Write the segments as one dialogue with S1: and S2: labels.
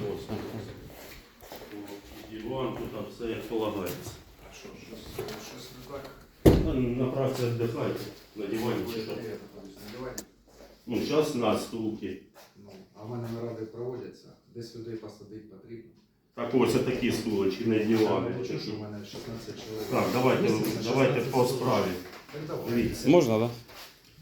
S1: Просто. Диван, тут там все як полагається.
S2: А що, щось, щось не так?
S1: Ну, Направся віддихайте на дивані чи що. Ну, зараз на стулки.
S2: Ну, а в мене наради проводяться. Десь людей посадити потрібно.
S1: Так ось такі стулочки, не дивани.
S2: Я що в мене 16 чоловік.
S1: Так, давайте, давайте
S2: 16
S1: по справі.
S2: Так давай.
S1: Дивіться.
S3: Можна, так?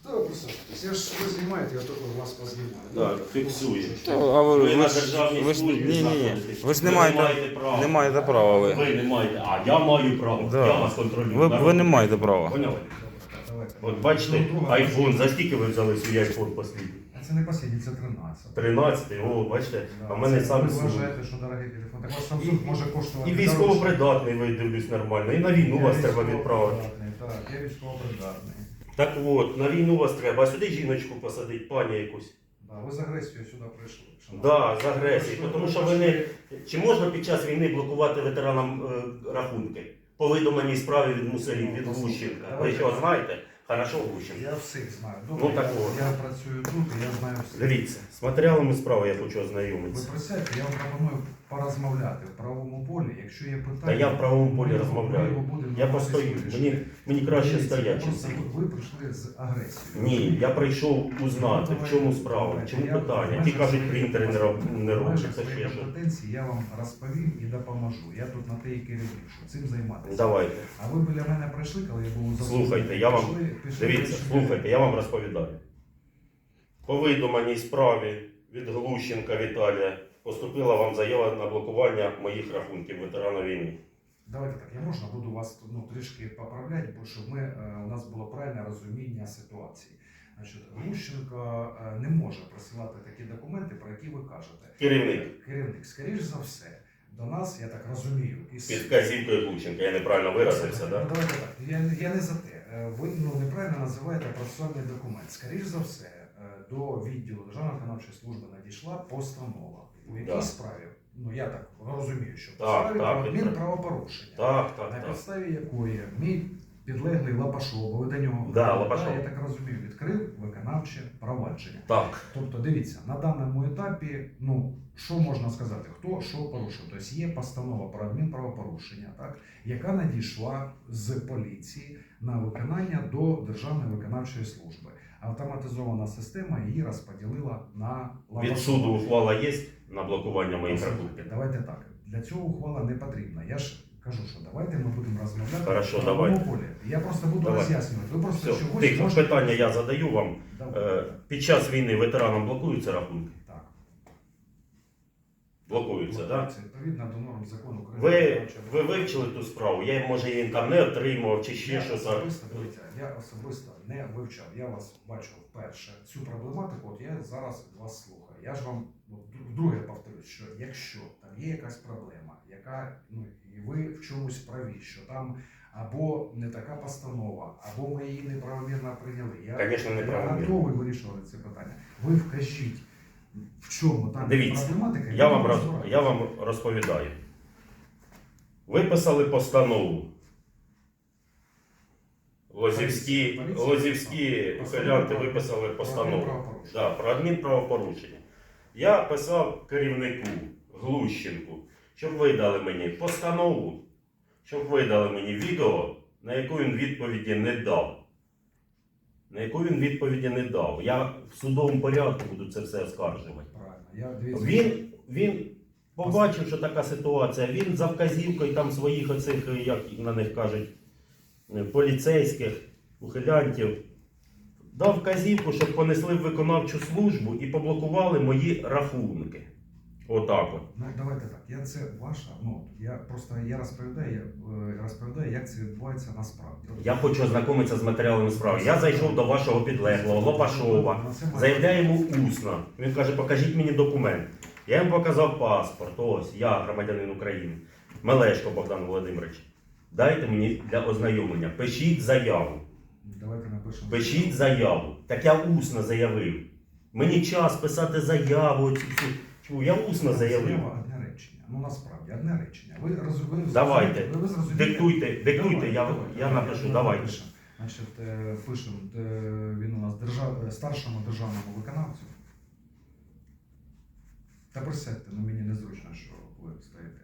S2: Та ви присаджуйтесь. Я ж ви знімаєте, я тільки вас познімаю.
S1: Так?
S3: А ви,
S1: Ви
S3: ви,
S1: на
S3: ж-
S1: державній
S3: ви ж
S1: службі
S3: ні, ні, ні.
S1: знаходитесь.
S3: Ви ж не
S1: не
S3: маєте,
S1: права.
S3: не маєте права ви.
S1: Ви не маєте, а я маю право.
S3: Да.
S1: Я вас контролюю.
S3: Ви,
S1: народ.
S3: не маєте права.
S1: Поняли?
S2: Давайте.
S1: От бачите, айфон, за скільки ви взяли свій айфон послідній?
S2: А Це не послідній, це 13.
S1: 13, о, бачите,
S2: Да,
S1: а в мене
S2: це
S1: саме
S2: Ви вважаєте, що дорогий телефон. Так ваш Samsung може коштувати.
S1: І військовопридатний ви дивлюсь нормально, і на війну
S2: Я
S1: вас треба відправити.
S2: Так, я військовопридатний.
S1: Так от, на війну вас треба, а сюди жіночку посадить, пані якусь.
S2: Да, ви з агресією сюди прийшли. Так,
S1: Да, з агресією, тому що вони- Чи можна під час війни блокувати ветеранам е, рахунки? По видуманій справі від Мусорів, від Гущенка? Ви що знаєте? Хорошо Глущенка.
S2: Я всіх знаю.
S1: Ну,
S2: Добре,
S1: так
S2: я, я працюю тут і я знаю всіх.
S1: Дивіться, з матеріалами справи я хочу
S2: Ви
S1: ознайомитися.
S2: присядьте, я вам пропоную порозмовляти в правовому полі. Якщо є питання,
S1: Та я в правовому полі розмовляю. Я постою, мені, мені краще стоять, чим сидіти.
S2: ви, прийшли з агресією.
S1: Ні, я прийшов узнати, в чому справа, в чому питання. Ті кажуть, принтери не роб- не роблять, це ще що.
S2: компетенції я вам розповім і допоможу. Я тут на те і керівник, щоб цим займатися.
S1: Давайте.
S2: А ви біля мене прийшли, коли я був у?
S1: Слухайте, я вам-
S2: пішли
S1: Дивіться, слухайте, я вам розповідаю. По видуманій справі від Глущенка Віталія поступила вам заява на блокування моїх рахунків ветерана війни.
S2: Давайте так, я можна буду вас ну, трішки поправляти, бо щоб ми, е, у нас було правильне розуміння ситуації. Значить, Глущенко е, не може присилати такі документи, про які ви кажете.
S1: Керівник
S2: Керівник, скоріш за все, до нас, я так розумію, із
S1: під вказівкою Глущенка. Я неправильно виразився,
S2: Ну,
S1: да?
S2: давайте так. Я, я не за те. Е, Ви ну, неправильно називаєте процесуальний документ. Скоріш за все, е, до відділу Державної виконавчої служби надійшла постанова. У якій
S1: Да.
S2: справі, ну я так розумію, що
S1: Так,
S2: справі
S1: так,
S2: про адмінправопорушення.
S1: Так, так,
S2: на підставі якої мій підлеглий Лапашов, бо ви до нього
S1: Да, Лапашов.
S2: я так розумію, відкрив виконавче провадження.
S1: Так.
S2: Тобто, дивіться, на даному етапі, ну що можна сказати, хто що порушив? Тобто є постанова про адмінправопорушення, так, яка надійшла з поліції на виконання до Державної виконавчої служби. Автоматизована система її розподілила на
S1: Від суду ухвала є на блокування моїх рахунків.
S2: Давайте так. Для цього ухвала не потрібна. Я ж кажу, що давайте ми будемо розмовляти
S1: Хорошо, давайте.
S2: полі. Я просто буду
S1: Давайте.
S2: роз'яснювати. Ви просто
S1: Все,
S2: чогось
S1: тихо,
S2: можете-
S1: питання я задаю вам.
S2: Давайте.
S1: Е, Під час війни ветеранам блокуються рахунки?
S2: Так.
S1: Блокуються, так?
S2: Це відповідно до норм закону України.
S1: Ви, ви вивчили ту справу? Я може її там не отримав чи ще
S2: я
S1: щось.
S2: особисто, дивіться, я особисто не вивчав. Я вас бачу вперше цю проблематику. От я зараз вас слухаю. Я ж вам ну, вдруге повторюю, що якщо там є якась проблема, яка ну і ви в чомусь праві, що там або не така постанова, або ми її неправомірно прийняли. Я,
S1: Звісно,
S2: я
S1: неправомірно.
S2: готовий вирішувати це питання. Ви вкажіть, в чому там
S1: Дивіться,
S2: проблематика.
S1: Я вам, роз, я вам розповідаю. Виписали постанову. Лозівські,
S2: Поліція?
S1: Лозівські ухилянти виписали постанову. Да, про адмінправопорушення. Я писав керівнику Глущенку, щоб видали мені постанову, щоб видали мені відео, на яку він відповіді не дав. На яку він відповіді не дав. Я в судовому порядку буду це все оскаржувати.
S2: Правильно. Я,
S1: Він, він побачив, що така ситуація. Він за вказівкою там своїх оцих, як на них кажуть, е, поліцейських, ухилянтів, дав вказівку, щоб понесли в виконавчу службу і поблокували мої рахунки. Отак от.
S2: Ну, давайте так. Я це ваша. Ну я просто я розповідаю, я е, розповідаю, як це відбувається насправді.
S1: Я хочу ознакомитися з матеріалами справи. Я зайшов до вашого підлеглого Лопашова, заявляю йому усно. Він каже, покажіть мені документ. Я йому показав паспорт. Ось я громадянин України. Мелешко Богдан Володимирович. Дайте мені для ознайомлення. Пишіть заяву.
S2: Давайте напишемо.
S1: Пишіть заяву. Так я усно заявив. Мені час писати заяву. Цю. Я усно заявив.
S2: Одне речення. Ну насправді одне речення. Ви розумієте?
S1: Давайте.
S2: Ви, ви зрозумієте?
S1: Диктуйте, диктуйте, я,
S2: Давайте,
S1: я напишу. Давайте.
S2: Значить, е, пишемо, він у нас держав... е, старшому державному виконавцю. Та присядьте, ну мені незручно, що ви стоїте.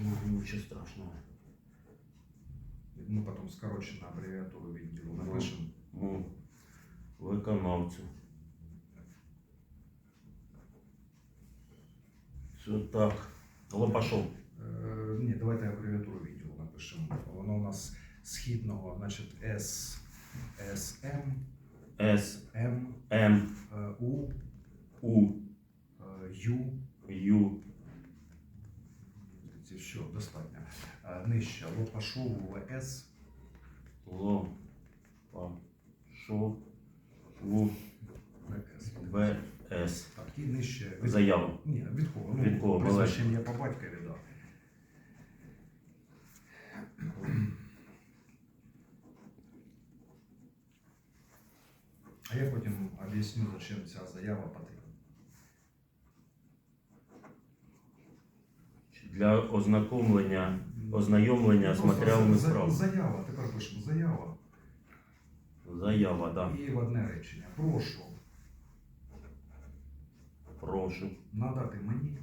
S1: Ну, нічого страшного.
S2: Ми потім скорочено абревіатуру відділу напишемо.
S1: Ну, виконавцю. Так. Лопашов.
S2: Е, ні, давайте абревіатуру відділу напишемо. Воно у нас східного, значить С, СМ,
S1: С,
S2: М,
S1: М,
S2: е, У,
S1: У,
S2: е, Ю.
S1: Ю,
S2: Це що, достатньо. Е, Нижче Лопашов ВС,
S1: Ло, Па, Шо, У,
S2: ВС.
S1: В, С.
S2: Так, і нижче. від-
S1: Заяву.
S2: Ні, від кого? Ну,
S1: Від кого?
S2: Прізвище ім'я по батькові, да. А я потім об'ясню, зачем ця заява потрібна.
S1: Для ознакомлення, ознайомлення з
S2: Просто
S1: матеріалами
S2: за-
S1: справи.
S2: Заява, тепер пишемо заява.
S1: Заява, так.
S2: І в одне речення. Прошу
S1: Прошу.
S2: надати мені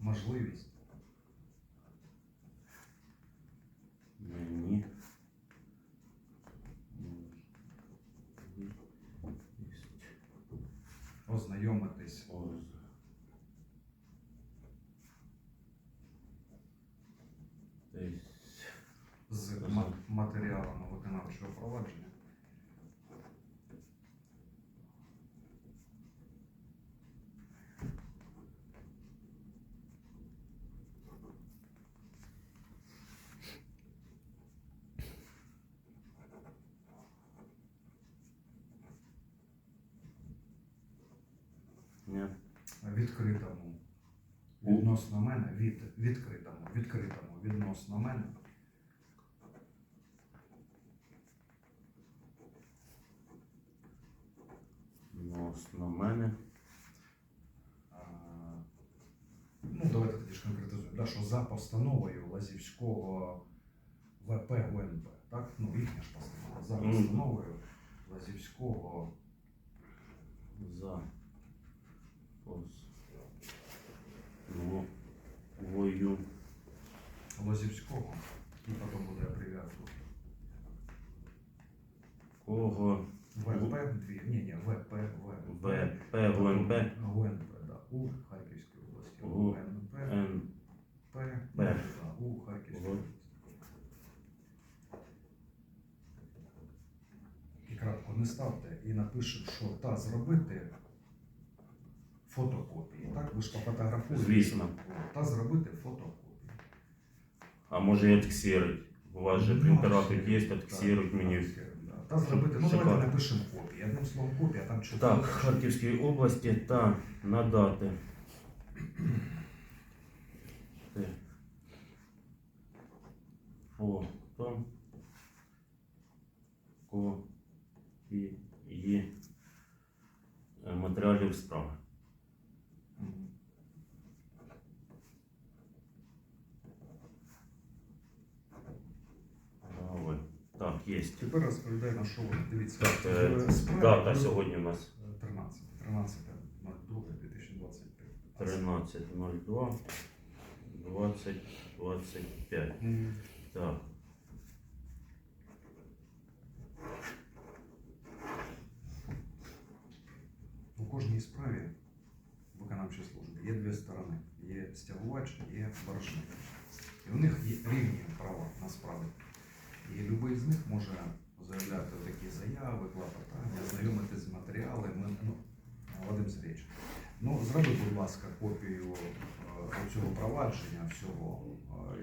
S2: можливість
S1: Мені.
S2: ознайомитись з ма- матеріалами виконавчого провадження.
S1: Ні.
S2: відкритому
S1: У.
S2: відносно мене, від відкритому, відкритому відносно мене
S1: Відносно мене.
S2: а, ну давайте тоді ж конкретизуємо, да, що за постановою Лазівського ВП ГУНП, так? Ну їхня ж постанова. За постановою Лазівського
S1: За. Пос. Ну. Вою.
S2: Лозівського, і потім буде абревіатура.
S1: Кого.
S2: ВП дві, ні, ні, ВП, ВП.
S1: ВП ВНП.
S2: ГУНП, да, у Харківській області.
S1: У.
S2: ГУНП, П, да, у Харківській області. І крапку не ставте і напишемо, що та зробити фотокопії. Так, ви ж пофотографуєте.
S1: Звісно.
S2: Та зробити фотокопії.
S1: А може і отксерить. У вас же
S2: Ну,
S1: принтера
S2: ще,
S1: тут є,
S2: так,
S1: отксерить мені.
S2: так, да. Та зробити, ну
S1: Шикарно.
S2: давайте напишемо копії. Одним словом копія, там чотири.
S1: Так, Харківської області та надати. Те. Фото. Копії е, матеріалів справи.
S2: Тепер розповідаю на що ви дивіться.
S1: Так, е, дата сьогодні у нас
S2: 13. 13 02 2025.
S1: 13.02 2025.
S2: Мгм.
S1: Так.
S2: У кожній справі виконавчої служби є дві сторони. Є стягувач, є боржник. І у них є рівні права насправді. І будь-який з них може заявляти такі заяви, клопотання, знайомити з матеріалами. Ну, Вадим Сергійович, ну зроби, будь ласка, копію е, цього провадження всього.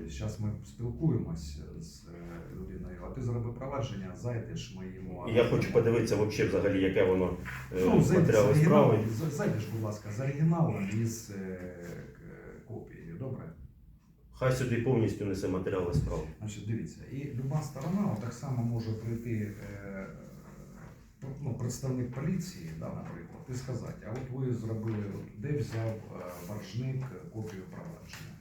S2: Зараз ми спілкуємось з е, людиною, а ти зроби провадження, зайдеш, ми йому.
S1: Я хочу подивитися вообще взагалі, яке воно е,
S2: Ну,
S1: матеріали справи.
S2: зайдеш, будь ласка, з оригіналом і з е, копією, добре?
S1: Хай сюди повністю несе матеріали справи.
S2: Значить, дивіться, і люба сторона так само може прийти е, ну, представник поліції, да, наприклад, і сказати, а от ви зробили, де взяв е, боржник копію провадження.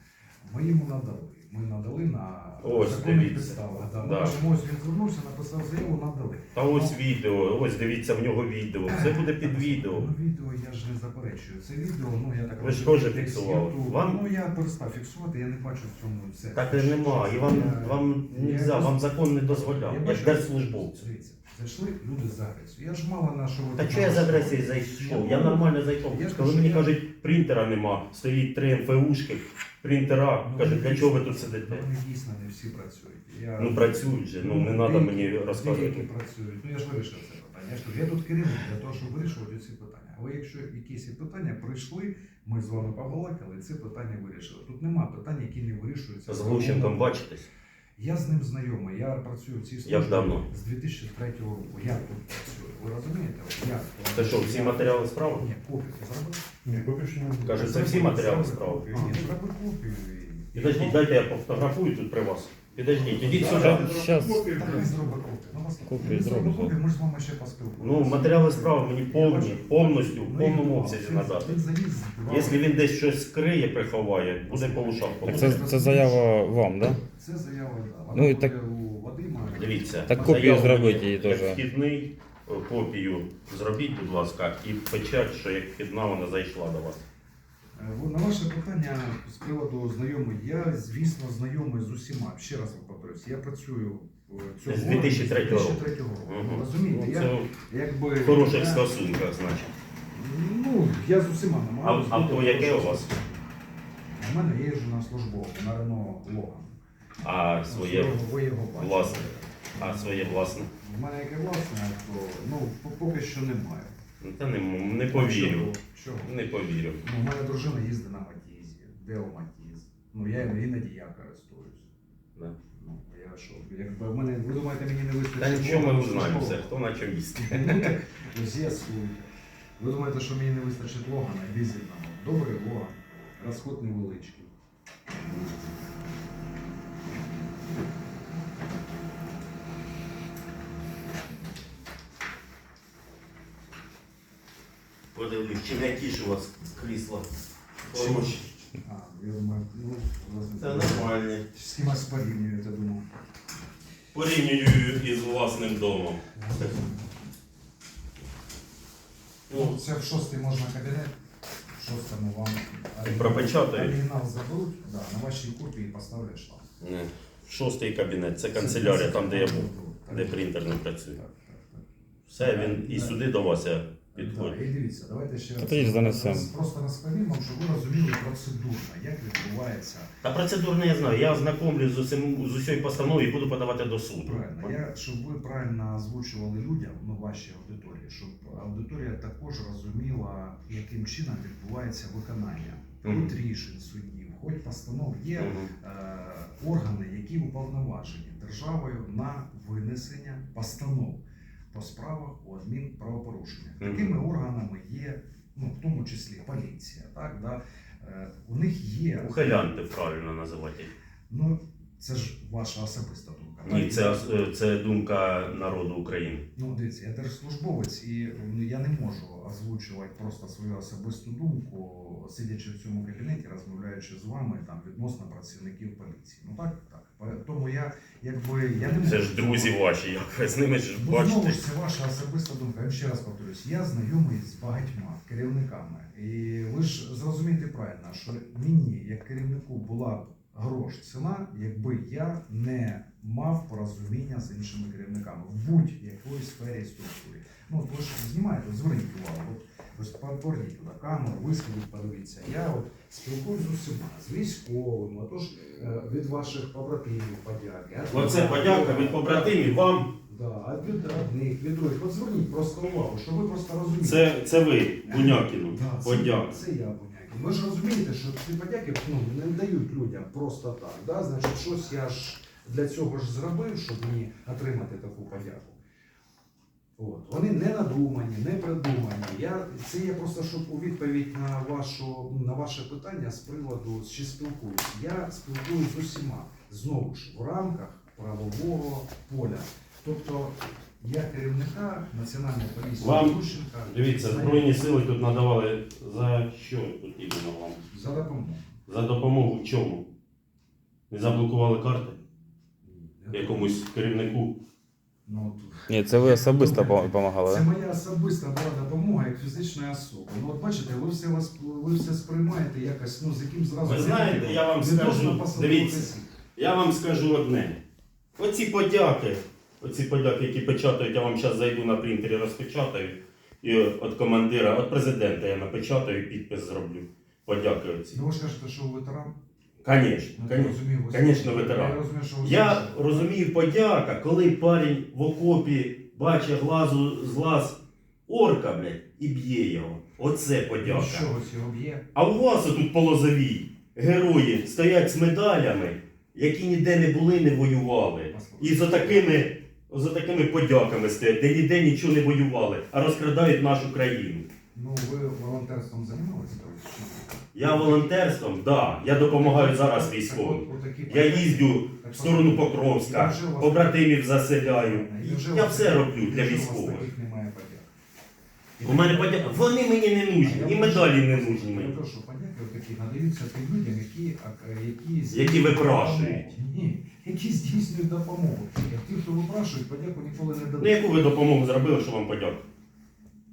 S2: Ми йому надали. Ми надали на
S1: Ось,
S2: законних
S1: дивіться.
S2: підставах. Да.
S1: Да.
S2: Ми кажемо, ось він звернувся, написав заяву, надали.
S1: Та ось відео, ось дивіться в нього відео. Все буде під відео.
S2: Ну, відео я ж не заперечую. Це відео, ну я так
S1: Ви ж теж фіксували.
S2: світу,
S1: Вам-
S2: Ну я перестав фіксувати, я не бачу в цьому все.
S1: Так і нема. І вам,
S2: Я-
S1: вам нельзя, вам закон не дозволяв,
S2: Я
S1: як держслужбовцю.
S2: Дивіться, зайшли люди з агресією. Я ж мало на що ви
S1: Та чого я з агресії зайшов? Я нормально зайшов.
S2: Я ж
S1: Коли
S2: кажу,
S1: мені
S2: я-
S1: кажуть, принтера нема, стоїть три МФУшки, принтера.
S2: Ну,
S1: Кажуть, для чого ви тут сидите?
S2: Вони дійсно не всі працюють. Я...
S1: Ну працюють же, ну не треба
S2: деякі-
S1: мені
S2: Деякі
S1: розказувати.
S2: працюють. Ну я ж вирішив це питання. Я ж кажу, я тут керівник для того, щоб вирішувати ці питання. Але якщо якісь і питання прийшли, ми з вами побалакали, ці питання вирішили. Тут нема питань, які не вирішуються.
S1: З Глущенком бачитесь?
S2: Я з ним знайомий, я працюю в цій службі
S1: Як давно?
S2: з 2003 року. Я тут працюю. Ви розумієте? От Я,
S1: Це що, всі матеріали справи?
S2: Ні, копію зробив?
S3: Ні, поки що не
S1: Каже, це всі матеріали справи.
S2: Ні, зробив копію. і-
S1: Підождіть, дайте я пофотографую тут при вас. Підождіть, ідіть сюди.
S4: Щас.
S2: Копію. Ну,
S4: копію,
S2: ми ж з вами ще поспілкуємося.
S1: Ну, матеріали справи мені повні, повністю, в повному обсязі надати.
S2: Він заліз. два
S1: Якщо він десь щось скриє, приховає, буде по ушах
S4: Так це, це заява вам, да?
S2: Це заява, да. Вона
S4: Ну, і
S2: буде
S4: так-
S2: у Вадима.
S1: Дивіться,
S4: Так копію
S1: заяву
S4: зробіть
S1: мені
S4: її
S1: як. Вхідний е, копію зробіть, будь ласка, і печать, що як вхідна вона зайшла до вас.
S2: Е, ви- На ваше питання з приводу знайомий, я, звісно, знайомий з усіма. Ще раз вам повторюсь, я працюю в цьому
S1: З 2003
S2: органі 2003 року.
S1: Мгм.
S2: Розумієте,
S1: Ну,
S2: я
S1: Це
S2: якби...
S1: хороших стосунках, значить.
S2: Ну, я з усіма
S1: А
S2: намагаюся.
S1: авто
S2: бути
S1: яке у вас?
S2: У мене є вже на службовому, на Рено Логан.
S1: А своє,
S2: Ви його бачите.
S1: власне. а своє власне.
S2: У мене яке власне авто, ну, поки що немає.
S1: Ну, Та не, м- не повірю.
S2: Чого? Чого?
S1: Не повірю.
S2: Ну, у мене дружина їздить на Матізі, Део Матіз. Ну, я іноді я користуюсь.
S1: Да.
S2: Ну, я що, якби в мене, ви думаєте, мені не вистачить?
S1: Та нічого ми узнаємо все, хто на чому їсти.
S2: Ну, так, З'ясуйте. Ви думаєте, що мені не вистачить Логана дизельного? Добрий Логан, розход невеличкий.
S1: Подивлюсь, чи м'якіше у вас крісло.
S2: Хороші. А, я думаю, ну,
S1: Це
S2: власне,
S1: нормальне.
S2: з кимось порівнюєте, думаю.
S1: Порівнюю із власним домом.
S2: Ну, це в шостий можна кабінет. В шостому вам
S1: пропечатають.
S2: оригінал заберуть, да, на вашій копії поставлять штамп.
S1: не. Шостий кабінет, це канцелярія, там, де я був, де принтер не працює.
S2: так, так.
S1: Все, він і сюди до вас я
S2: Так, і дивіться, давайте ще
S4: Та занесемо.
S2: раз просто розповім вам, щоб ви розуміли процедурно, як відбувається.
S1: Та процедурно я знаю. Я ознакомлюсь з усім з усією постановою і буду подавати до суду.
S2: Правильно, я, щоб ви правильно озвучували людям, ну вашій аудиторії, щоб аудиторія також розуміла, яким чином відбувається виконання.
S1: Мгм.
S2: Хоч рішень суддів, хоч постанов є
S1: Мгм.
S2: е, органи, які уповноважені державою на винесення постанов по справах у адмінправопорушеннях.
S1: Мгм.
S2: Такими органами є, ну в тому числі поліція. Так, да? Е, у них є
S1: Ухилянти правильно називати.
S2: ну це ж ваша особиста думка.
S1: Ні, це, це думка народу України.
S2: Ну, дивіться, я держслужбовець, і ну, я не можу озвучувати просто свою особисту думку, сидячи в цьому кабінеті, розмовляючи з вами там відносно працівників поліції. Ну так, так. Тому я якби я не можу.
S1: Це ж друзі ваші, як ви з ними ж
S2: Бо знову ж це ваша особиста думка. Я ще раз повторюсь, я знайомий з багатьма керівниками. І ви ж зрозумієте правильно, що мені, як керівнику, була грош ціна, якби я не мав порозуміння з іншими керівниками в будь-якої сфері і структурі. Ну, ви ж знімаєте, зверніть увагу. От, ось поверніть туди камеру, вискажіть, подивіться. Я от спілкуюсь з усіма, з військовими, отож е, від ваших побратимів подяки.
S1: Оце подяка від побратимів вам.
S2: Да, а від одних, від других. От зверніть просто увагу, щоб ви просто розуміли.
S1: Це, це ви, Бунякіну.
S2: Да, це,
S1: Подяка.
S2: це я. Ви ж розумієте, що ці подяки ну, не дають людям просто так. Да? Значить, щось я ж для цього ж зробив, щоб мені отримати таку подяку. От. Вони не надумані, не придумані. Я, це я просто щоб у відповідь на, вашу, на ваше питання з приводу чи спілкуюсь. Я спілкуюсь з усіма знову ж в рамках правового поля. Тобто я керівника Національної поліції
S1: Вам,
S2: Глущенка
S1: Дивіться, Збройні сили тут надавали за що потрібно вам?
S2: за допомогу.
S1: За допомогу в чому? Не заблокували карти
S2: Я
S1: якомусь керівнику.
S2: Ну, от
S4: Ні, це ви особисто допомагали,
S2: Це моя особиста була допомога як фізичної особи. Ну от бачите, ви все вас ви все сприймаєте якось, ну з яким зразу
S1: Ви знаєте, я вам скажу, дивіться. Я вам скажу одне. Оці подяки, оці подяки, які печатають, я вам зараз зайду на принтері, розпечатаю. І від командира, від президента я напечатаю, підпис зроблю. Подяки оці.
S2: Ну ви ж кажете, що ветеран?
S1: Звісно,
S2: Ну,
S1: Конечно, ветеран.
S2: Я розумію, що ви
S1: Я розумію подяка, коли парень в окопі бачить глазу з глаз орка, блядь, і б'є його. Оце
S2: Ну,
S1: подяка.
S2: з чогось його б'є.
S1: А у вас тут по лозовій герої стоять з медалями, які ніде не були, не воювали. І за такими, за такими подяками стоять, де ніде нічого не воювали, а розкрадають нашу країну.
S2: Ну ви волонтерством займалися?
S1: Я волонтерством, да, я допомагаю зараз військовим. Я їздю в сторону Покровська, побратимів заселяю. Я все роблю для військових. У мене подяка. Вони мені не нужні, і медалі не нужні
S2: Я прошу, подяки отакі надаються тим людям, які, а, які,
S1: Які випрашують.
S2: допомогу. Ні, які здійснюють допомогу. Як ті, хто випрашують, подяку ніколи не дадуть.
S1: Ну яку ви допомогу зробили, що вам подяка?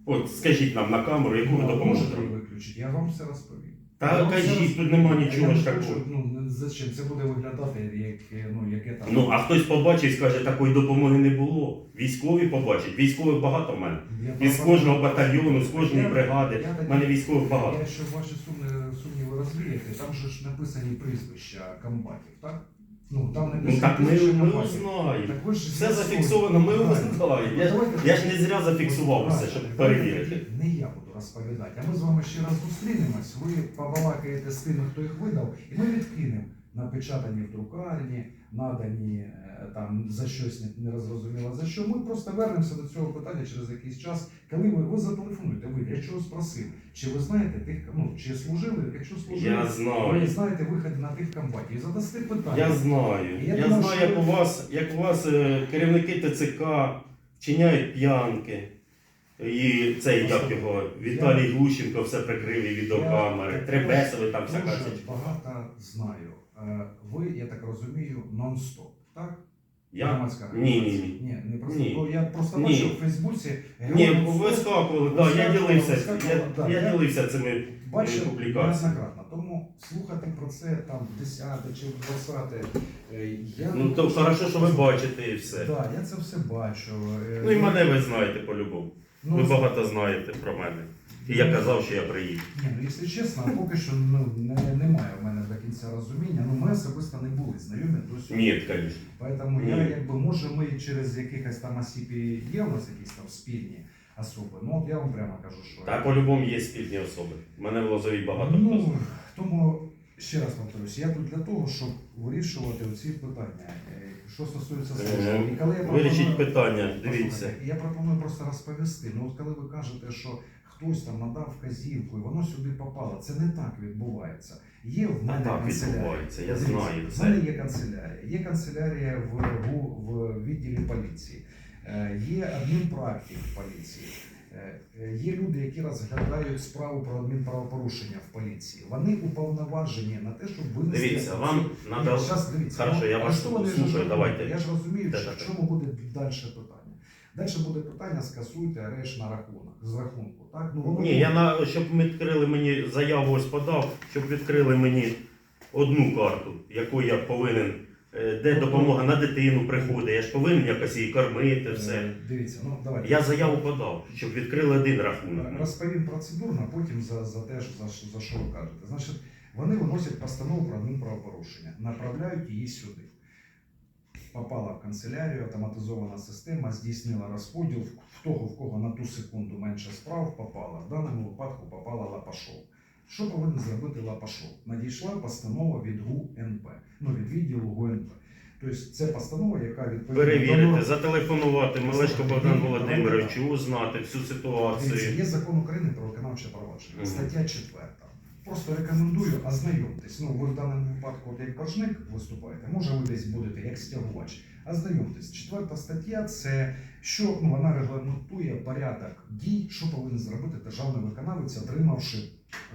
S1: От скажіть нам на камеру, яку ви
S2: Ну, а
S1: допомогу
S2: можете її
S1: зробили.
S2: виключити, я вам все розповім. Я
S1: Та
S2: вам все
S1: кажіть,
S2: розповім.
S1: тут нема нічого
S2: вам
S1: ж
S2: скажу,
S1: такого.
S2: Ну, зачем? Це буде виглядати, як, е, ну, яке там...
S1: Ну, а хтось побачить і скаже, такої допомоги не було. Військові побачать. Військових багато в мене.
S2: Я
S1: Із кожного батальйону, з кожної
S2: Я-
S1: бригади.
S2: я
S1: У мене військових багато.
S2: Я, щоб ваші сумніви, сумніви розвіяти, там же ж написані прізвища комбатів, так? Ну, там
S1: Ну так ми,
S2: прізвища
S1: ми
S2: комбатів.
S1: узнаємо.
S2: Так ви ж
S1: Все
S2: з'ясуйте.
S1: зафіксовано, ми узнаємо. Я, ж- я ж не зря зафіксував все, щоб перевірити.
S2: Не я буду розповідати, а ми з вами ще раз зустрінемось, ви побалакаєте з тими, хто їх видав, і ми відкинемо напечатані в друкарні, надані е, там за щось не, не зрозуміло за що. Ми просто вернемося до цього питання через якийсь час, коли ви, ви зателефонуєте, ви, я чого спросив, чи ви знаєте тих, ну, чи служили, якщо служили,
S1: Я
S2: ви знаєте виходи на тих комбатів, задасте питання.
S1: Я знаю.
S2: Я
S1: Я
S2: думаю,
S1: знаю,
S2: що-
S1: як у вас, як у вас е, керівники ТЦК вчиняють п'янки. І цей як його Віталій Глущенко все прикрив і відеокамери.
S2: Я
S1: Требесовий там всяка
S2: Дуже
S1: січ.
S2: багато знаю. Е, Ви, я так розумію, нон-стоп, так?
S1: Я? Ні, ні, ні.
S2: Ні, не просто,
S1: Ні.
S2: бо я просто
S1: Ні.
S2: бачив в Фейсбуці.
S1: Ні,
S2: героїв
S1: ви
S2: «Стоп».
S1: да, я ділився, я, я
S2: я-
S1: ділився цими
S2: Бачив
S1: публікації.
S2: неоднократно. Тому слухати про це там 10 чи 20. е, Я
S1: Ну то хорошо, що ви бачите і все.
S2: Так, я це все бачу. Е,
S1: Ну і мене ви знаєте по-любому.
S2: ну,
S1: Ви багато знаєте про мене. І я казав, що я приїду.
S2: Ні, ну якщо чесно, поки що ну, не, немає в мене до кінця розуміння. Ну ми особисто не були знайомі до сьогодні.
S1: Ні, звісно.
S2: Поэтому я якби може ми через якихось там осіб і є у нас якісь там спільні особи. Ну от я вам прямо кажу, що
S1: Та по-любому є спільні особи. У мене в Лозовій багато хто.
S2: ну, тому ще раз повторюсь, я тут для того, щоб вирішувати ці питання. Е, Що стосується
S1: Е,
S2: служби, і коли я
S1: Вирішіть
S2: пропоную-
S1: питання, дивіться.
S2: Послухайте, Я пропоную просто розповісти. Ну от коли ви кажете, що хтось там надав вказівку і воно сюди попало, це не так відбувається. Є в мене
S1: так
S2: канцелярія.
S1: відбувається, я
S2: Дивіться,
S1: знаю
S2: В
S1: це.
S2: мене є канцелярія. Є канцелярія в, ГУ, в відділі поліції, є адмінпрактик в поліції. Е, е, Є люди, які розглядають справу про адмінправопорушення в поліції. Вони уповноважені на те, щоб винести.
S1: Дивіться, вам надо.
S2: щас дивіться.
S1: Хорошо, я вас
S2: ж
S1: давайте.
S2: Я ж розумію, що в чому буде далі питання. Далі буде питання, скасуйте арешт на рахунок з рахунку. Так? Ну, воно
S1: Ні, я на щоб відкрили мені заяву ось подав, щоб відкрили мені одну карту, яку я повинен, е, де допомога на дитину приходить. Я ж повинен якось її кормити, все.
S2: Е, Дивіться, ну давайте.
S1: Я заяву подав, щоб відкрили один рахунок.
S2: Розповім процедурно, а потім за, за те, за, що- за що ви кажете. Значить, вони виносять постанову про адмінправопорушення, направляють її сюди. Попала в канцелярію, автоматизована система, здійснила розподіл в того, в кого на ту секунду менше справ попала. В даному випадку попала Лапашов. Що повинен зробити Лапашов? Надійшла постанова від ГУНП, ну від відділу ГУНП. Тобто це постанова, яка відповідає...
S1: Перевірити, зателефонувати Мелешко Богдан Володимировичу, узнати всю ситуацію.
S2: є закон України про виконавче провадження, стаття 4. Просто рекомендую ознайомтесь. Ну, ви в даному випадку, от як боржник виступаєте, може ви десь будете як стягувач. Ознайомтесь. Четверта стаття це що ну, вона регламентує порядок дій, що повинен зробити державний виконавець, отримавши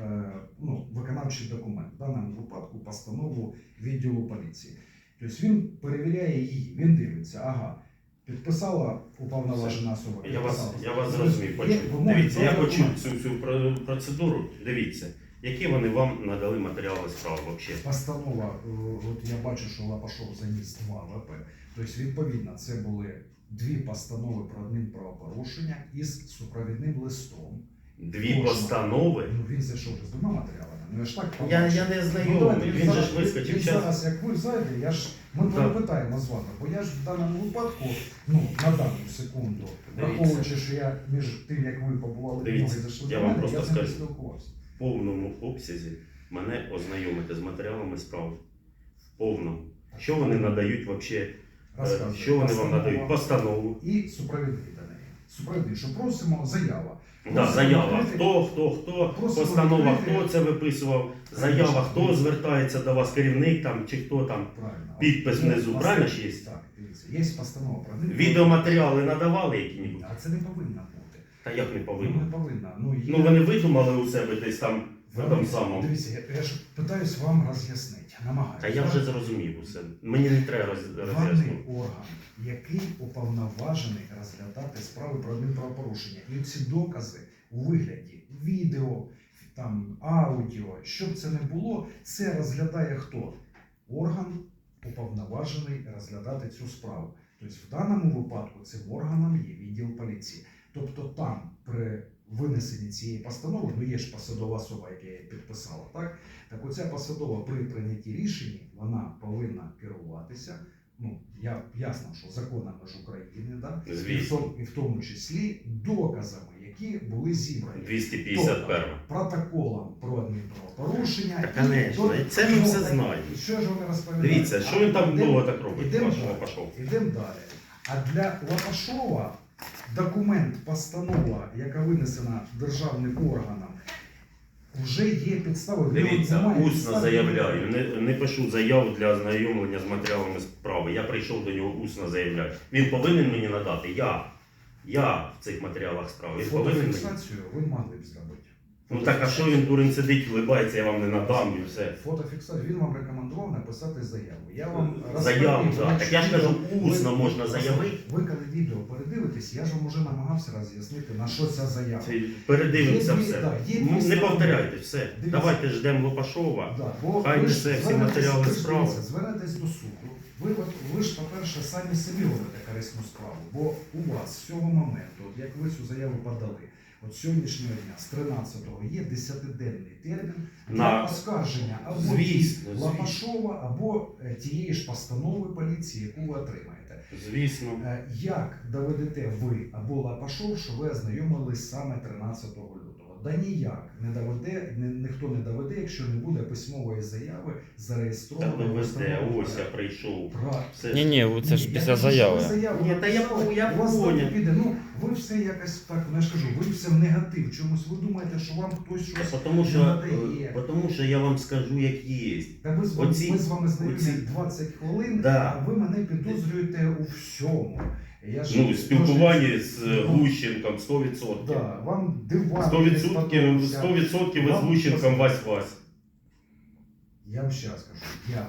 S2: е, ну, виконавчий документ, в даному випадку постанову відділу поліції. Тобто він перевіряє її, він дивиться, ага, підписала уповноважена особа.
S1: Я вас, я вас зрозумів, почув. Дивіться, я почув цю, цю про- процедуру. Дивіться, які вони вам надали матеріали справи взагалі.
S2: Постанова, е, от я бачу, що Лапашов заніс два ВП. Тобто, відповідно, це були дві постанови про адмінправопорушення із супровідним листом.
S1: Дві
S2: Кожна.
S1: постанови.
S2: Ну він зайшов вже з двома матеріалами. Ну я ж так
S1: Я, я не
S2: Ну,
S1: знайомий,
S2: давайте,
S1: він же ж вискочив.
S2: він зараз, як ви зайде, я ж ми
S1: Так.
S2: перепитаємо з вами, бо я ж в даному випадку, ну на дану секунду,
S1: Дивіться.
S2: враховуючи, що я між тим, як ви побували
S1: Дивіться,
S2: зайшли
S1: я
S2: до
S1: вам
S2: мене,
S1: просто
S2: я з ним
S1: скажу.
S2: спілкувався.
S1: Повному обсязі мене ознайомити з матеріалами справи. В повному. Що вони надають взагалі?
S2: Розказую.
S1: Що вони вам
S2: Постанова
S1: надають? Постанову.
S2: І супровідний до неї. Супровідний, що просимо заява.
S1: Да,
S2: Просимо
S1: заява.
S2: відкрити-
S1: Хто, хто, хто,
S2: Просимо
S1: постанова,
S2: відкрити-
S1: хто це виписував, заява, хто звертається до вас, керівник там чи хто там.
S2: Правильно.
S1: Підпис внизу, правильно ж є?
S2: Так, дивіться, є постанова про адмін-
S1: Відеоматеріали надавали які-небудь?
S2: А це не повинно бути.
S1: Та як не
S2: Ну,
S1: повинно?
S2: не повинно. Ну, є...
S1: Ну вони видумали у себе десь там в тому самому.
S2: Дивіться, я, я ж питаюсь вам роз'яснити, намагаюся.
S1: Та я вже зрозумів усе. Мені не треба роз- роз'яснювати.
S2: Владний орган, який уповноважений розглядати справи про адмінправопорушення. І ці докази у вигляді відео, там, аудіо, щоб це не було, це розглядає хто? Орган уповноважений розглядати цю справу. Тобто в даному випадку цим органом є відділ поліції. Тобто там при винесенні цієї постанови, ну є ж посадова особа, яка її підписала, так? Так оця посадова при прийнятті рішення, вона повинна керуватися. Ну, я ясно, що законами ж України, да? і, в тому, і в тому числі доказами, які були зібрані.
S1: 251.
S2: Протоколом про адмінправопорушення.
S1: Та, конечно, і це ми все знаємо.
S2: І що ж вони розповідають?
S1: Дивіться, що він там
S2: Ідем-
S1: довго так робить?
S2: ідем
S1: Вашого
S2: далі. Ідемо далі. А для Лапашова документ, постанова, яка винесена державним органом, вже є підстави.
S1: Дивіться,
S2: немає
S1: усно
S2: підстав.
S1: заявляю. Не, не пишу заяву для ознайомлення з матеріалами справи. Я прийшов до нього усно заявляю. Він повинен мені надати. Я. Я в цих матеріалах справи. Він повинен мені.
S2: Фотофіксацію ви могли б зробити.
S1: Ну так а що він дурень сидить, влибається, я вам не надам і все.
S2: Фотофіксацію. Він вам рекомендував написати заяву. Я вам
S1: Заяву, так. Так я ж кажу,
S2: ви-
S1: усно можна
S2: ви-
S1: заявити.
S2: Ви коли відео передивитесь, я ж вам уже намагався роз'яснити, на що ця заява.
S1: Це Передивимося
S2: Є дві-
S1: все.
S2: да, є
S1: Ну, Не
S2: сторони.
S1: повторяйте все.
S2: Дивіться.
S1: Давайте ждемо Лопашова.
S2: Да, бо
S1: Хай
S2: ви ж
S1: несе всі
S2: звернетесь-
S1: матеріали
S2: ви ж
S1: справи.
S2: дивіться, Звернетесь до суду. Ви, от- ви ж, по-перше, самі собі робите корисну справу, бо у вас з цього моменту, от як ви цю заяву подали, от сьогоднішнього дня, з 13-го, є 10-денний термін для оскарження або
S1: Звісно.
S2: Лапашова, або е, тієї ж постанови поліції, яку ви отримаєте.
S1: Звісно.
S2: Е, Як доведете ви або Лапашов, що ви ознайомились саме 13 лютого? Да ніяк не доведе, ні- ніхто не доведе, якщо не буде письмової заяви
S1: Та
S2: зареєстрованої. в
S1: доведе, ось я прийшов.
S2: Правильно.
S1: Все.
S4: Ні, ні, це ж
S2: Ні,
S4: після
S2: я кажу, що
S4: заяви.
S2: ви
S1: Ні, та я
S2: написали,
S1: по- я
S2: у вас
S1: поняв.
S2: так піде. Ну, ви все якось так, ну, я ж кажу, ви все в негатив. Чомусь ви думаєте, що вам хтось щось.
S1: Та Тому що,
S2: не надає.
S1: е, тому що я вам скажу, як є.
S2: Та ви з вами,
S1: Оці-
S2: ми з вами знайомі
S1: оці-
S2: 20 хвилин,
S1: Да.
S2: а ви мене підозрюєте у всьому. Я ж
S1: Ну, спілкування з е, Глущенком 100%.
S2: Да, вам диван.
S1: 100%,
S2: не
S1: 100% ви з
S2: Вам
S1: Глущенком Вась-Вась.
S2: Я вам ще раз кажу, я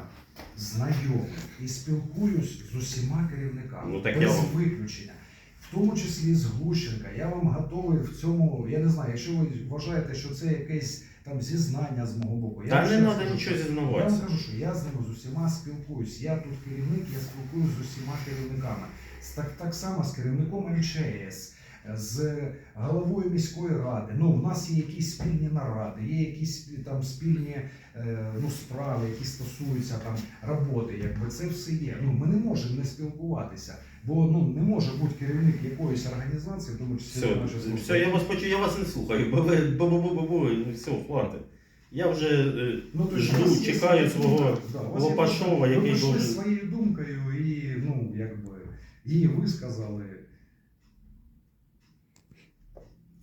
S2: знайомий і спілкуюсь з усіма керівниками
S1: Ну, так
S2: без
S1: я вам-
S2: виключення. В тому числі з Глущенка. Я вам готовий в цьому, я не знаю, якщо ви вважаєте, що це якесь там зізнання з мого боку. я
S1: Та
S2: вам
S1: не
S2: ще раз
S1: треба
S2: кажу,
S1: нічого
S2: Я вам
S1: зізнаватися.
S2: кажу, що я з ними з усіма спілкуюсь. Я тут керівник, я спілкуюсь з усіма керівниками. Так, так само з керівником МЧС, з головою міської ради. Ну, в нас є якісь спільні наради, є якісь там спільні е, ну, справи, які стосуються там роботи. Якби це все є. Ну, ми не можемо не спілкуватися. Бо ну не може бути керівник якоїсь організації, тому числі
S1: Все,
S2: служби.
S1: все, я вас почую, я вас не слухаю. Бо ви ну все, хватить. Я вже е,
S2: Ну, то
S1: жду, чекаю свого Лопашова, який
S2: ви прийшли своєю думкою і ну якби її висказали.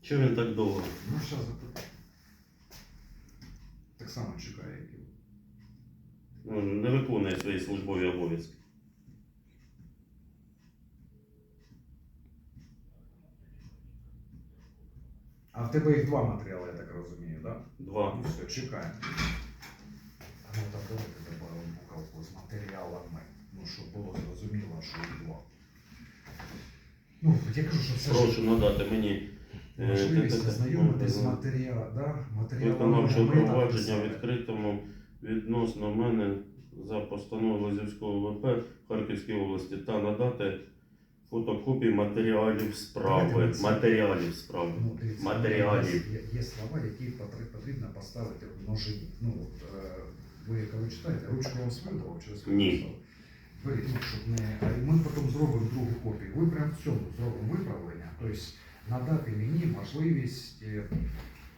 S1: Чого він так довго?
S2: Ну, зараз. Так само чекає, як і ви.
S1: Ну, не виконує свої службові обов'язки.
S2: А в тебе їх два матеріали, я так розумію, так? Да?
S1: Два.
S2: Ну все, чекаємо. давайте додамо буковку з матеріалами, ну, щоб було зрозуміло, що відбував. Ну, я кажу, що це ж
S1: Прошу надати мені е,
S2: можливість ознайомитись з
S1: Мгм.
S2: матеріал, да,
S1: виконавчого провадження відкритому відносно мене за постановою Лазівського ВП Харківській області та надати фотокопії матеріалів
S2: Давайте
S1: справи.
S2: ми
S1: Матеріалів справи.
S2: Ну, дивіться,
S1: Матеріалів.
S2: Є, є слова, які потр- потрібно поставити в множині. Ну, от, е, ви коли читаєте, ручку вам свидував через
S1: Ні.
S2: Щоб не... Ми потім зробимо другу копію. Ви прямо в цьому зробимо виправлення. Тобто надати мені можливість. е,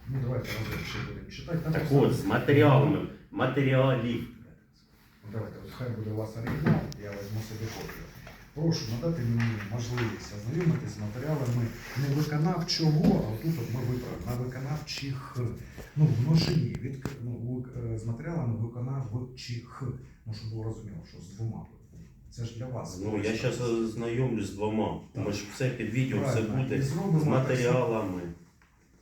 S2: Ну, давайте разом ще будемо читати. Там
S1: Так от, з матеріалами. Матеріалів.
S2: Ну, Давайте, от хай буде у вас оригінал, я візьму собі копію. Прошу надати мені можливість ознайомитися з матеріалами не виконавчого, а тут от ми виправимо на виконавчих. Ну, в множині від ну, е, з матеріалами виконавчих. Ну, щоб було розуміло, що з двома. Це ж для вас.
S1: Ну, я зараз знайомлюсь з двома. Ми ж все під відео, все
S2: Правильно. І
S1: буде
S2: зробимо
S1: з матеріалами.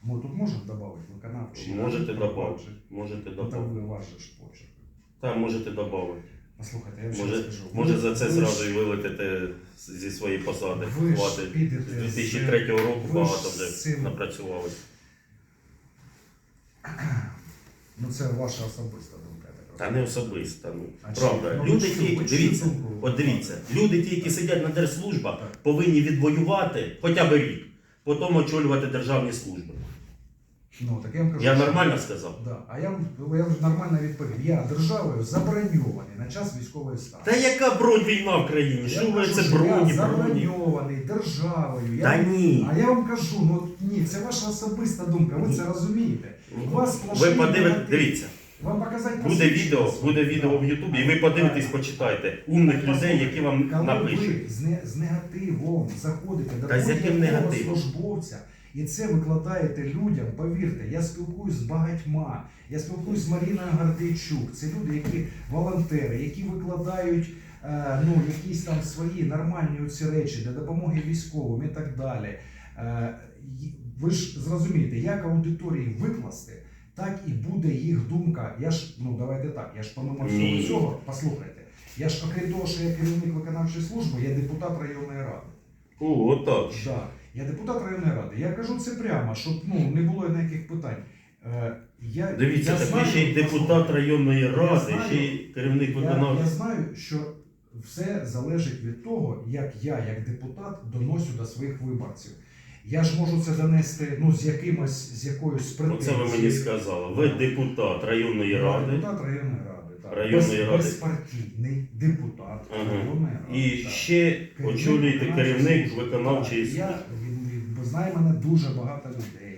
S2: Ми тут можемо додати виконавчі.
S1: Можете
S2: провадження.
S1: Можете
S2: Ну, Там
S1: додати.
S2: ви ваш же ж почерк.
S1: Так, можете додати.
S2: Послухайте, я ще
S1: Може,
S2: скажу.
S1: може за це зразу і вилетите зі своєї посади.
S2: Ви ж
S1: Хватить.
S2: підете
S1: З
S2: з-
S1: 2003 року
S2: ви ж
S1: багато
S2: з
S1: вже
S2: цим-
S1: напрацювали.
S2: Ну це ваша особиста думка.
S1: Та не особисто. Ну,
S2: А
S1: правда.
S2: ну,
S1: Люди
S2: ви
S1: ті,
S2: чую,
S1: дивіться, от дивіться, люди ті, які сидять на держслужбах, повинні відвоювати хоча б рік, потім очолювати державні служби.
S2: Ну, так я вам кажу,
S1: Я
S2: що-
S1: нормально сказав?
S2: Да. А я, вам- я вам нормально відповів. Я державою заброньований на час військової стану.
S1: Та яка бронь війна в країні?
S2: Я
S1: Що ви це
S2: що
S1: броні,
S2: Я заброньований державою. Я-
S1: Та ні.
S2: А я вам кажу, ну ні, це ваша особиста думка, ви це розумієте. У вас
S1: Ви подивитесь, дивіться,
S2: Вам показати
S1: буде
S2: посвідчення
S1: відео,
S2: своє.
S1: буде відео в Ютубі, і ви подивитесь, почитайте. Умних людей, які вам
S2: Коли
S1: напишуть.
S2: ви з, не, з негативом заходите до
S1: Та з яким
S2: будь-якого
S1: негативом?
S2: службовця і це викладаєте людям, повірте, я спілкуюсь з багатьма. Я спілкуюсь з Маріною Гордійчук. Це люди, які волонтери, які викладають е, ну, якісь там свої нормальні ці речі для допомоги військовим і так далі. Е, й- ви ж зрозумієте, як аудиторії викласти, так і буде їх думка. Я ж, ну давайте так, я ж помимо всього цього, послухайте, я ж окрім того, що я керівник виконавчої служби, я депутат районної ради.
S1: О, отак.
S2: Да. Я депутат районної ради. Я кажу це прямо, щоб ну, не було ніяких питань. Е, я,
S1: Дивіться,
S2: я
S1: так ви
S2: знаю-
S1: ще й депутат районної ради,
S2: знаю.
S1: ще й керівник
S2: я, я
S1: виконавчого.
S2: знаю, що все залежить від того, як я, як депутат, доносю до своїх виборців. Я ж можу це донести ну, з якимось, з якоюсь
S1: Оце ви мені сказали. Ви депутат районної ради.
S2: Депутат районної ради. Так.
S1: Районної
S2: Без,
S1: ради.
S2: Безпартійний депутат
S1: Ага.
S2: районної ради.
S1: І
S2: так.
S1: ще очолюєте керівник виконавчої служби.
S2: Я знає мене дуже багато людей.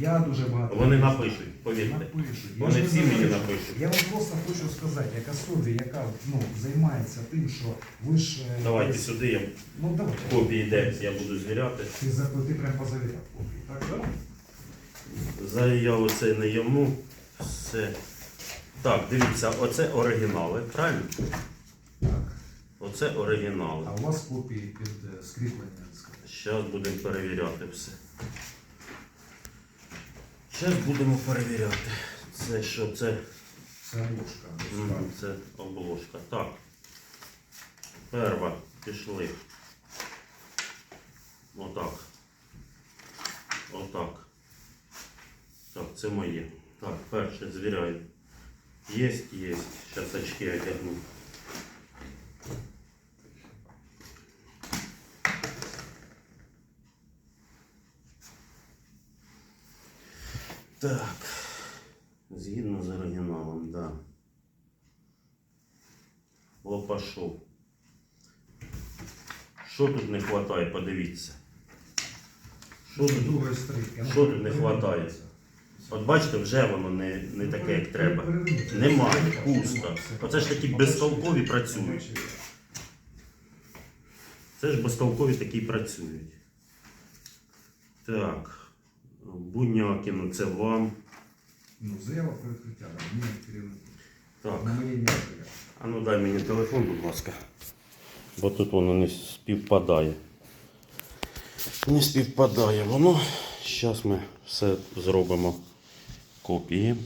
S2: Я дуже багато
S1: Вони напишуть, повірте.
S2: Напишуть. Я
S1: Вони
S2: ж не
S1: всі мені напишуть.
S2: Я вам просто хочу сказати, як особі, яка ну, займається тим, що ви ж. е,
S1: Давайте
S2: ви-
S1: сюди, я
S2: Ну давайте.
S1: копії де я буду звіряти.
S2: Ти, за- ти прям позавітав копії. Так, да?
S1: Заяву це не йому. Все. Так, дивіться, оце оригінали, правильно?
S2: Так.
S1: Оце оригінали.
S2: А у вас копії під е, скріплення.
S1: Зараз будемо перевіряти все. Зараз будемо перевіряти. Це що це?
S2: Це обложка.
S1: Це обложка. Так. Перва. Пішли. Отак. Отак. Так, це моє. Так, перше звіряю. Єсть, єсть. Зараз очки одягну. Так. Згідно з оригіналом, да. Лопашов. Що тут не вистачає, подивіться. Що тут? що тут не хватає? От бачите, вже воно не, не таке, як треба. Немає, пусто. Оце ж такі безтолкові працюють. Це ж безтолкові такі працюють. Так. Бунякіну, це вам.
S2: Ну, заява про відкриття, да, мені керівник.
S1: Так.
S2: На.
S1: А ну дай мені телефон, будь ласка. Бо тут воно не співпадає. Не співпадає воно. Зараз ми все зробимо копії.